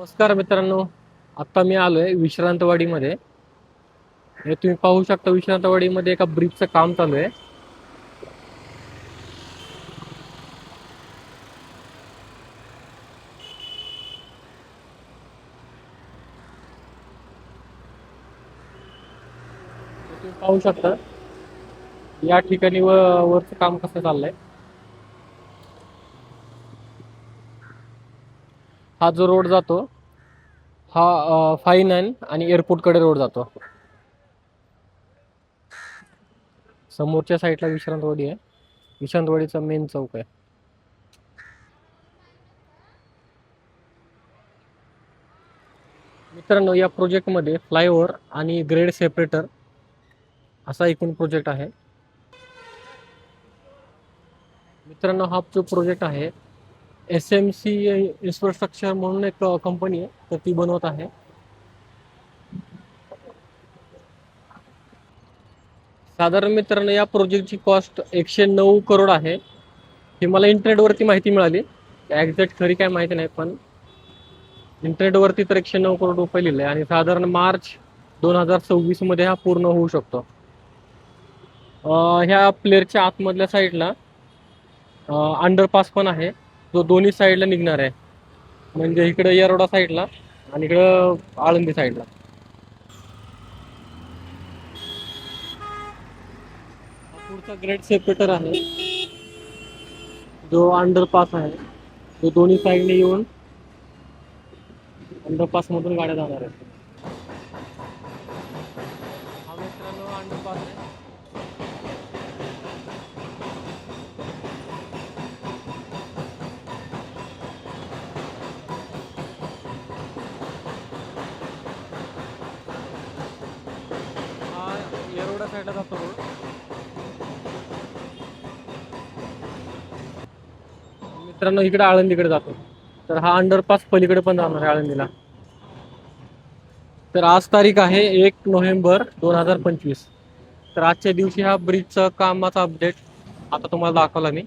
नमस्कार मित्रांनो. आता मी आलोय विश्रांतवाडीमध्ये. हे तुम्ही पाहू शकता विश्रांतवाडीमध्ये एका ब्रिजचं काम चालू आहे. तुम्ही पाहू शकता. या ठिकाणी व वरचं काम कसं चाललंय? हा जो रोड जातो हा फाय नाईन आणि एअरपोर्टकडे रोड जातो. समोरच्या साईडला विश्रांतवाडी आहे. विश्रांतवाडीचा मेन चौक आहे. मित्रांनो या प्रोजेक्टमध्ये फ्लायओव्हर आणि ग्रेड सेपरेटर असा एकूण प्रोजेक्ट आहे. मित्रांनो हा जो प्रोजेक्ट आहे एस एम सी इन्फ्रास्ट्रक्चर म्हणून एक कंपनी आहे. तर ती बनवत आहे. साधारण मित्रांनो या प्रोजेक्टची कॉस्ट एकशे नऊ करोड आहे. ही मला इंटरनेटवरती माहिती मिळाली. एक्झॅक्ट खरी काय माहिती नाही पण इंटरनेटवरती तर एकशे नऊ करोड रुपये लिहिले आणि साधारण मार्च दोन हजार सव्वीसमध्ये हा पूर्ण होऊ शकतो. ह्या प्लेअरच्या आतमधल्या साईडला अंडरपास पण आहे. जो दोन्ही साईडला निघणार आहे. म्हणजे इकडं येरोडा साईडला आणि इकडं आळंदी साईडला. पुढचा ग्रेड सेपरेटर आहे. जो अंडरपास आहे. जो दोन्ही साईडने येऊन अंडरपास मधून गाड्या जाणार आहेत हा मित्रांनो अंडरपास आहे हा येरोडा साईडला जातो रोड मित्रांनो इकडे आळंदीकडे जातो. तर हा अंडरपास पलीकडे पण जाणार आहे आळंदीला. तर आज तारीख आहे एक नोव्हेंबर दोन हजार पंचवीस. तर आजच्या दिवशी हा ब्रिजचा कामाचा अपडेट आता तुम्हाला दाखवला मी.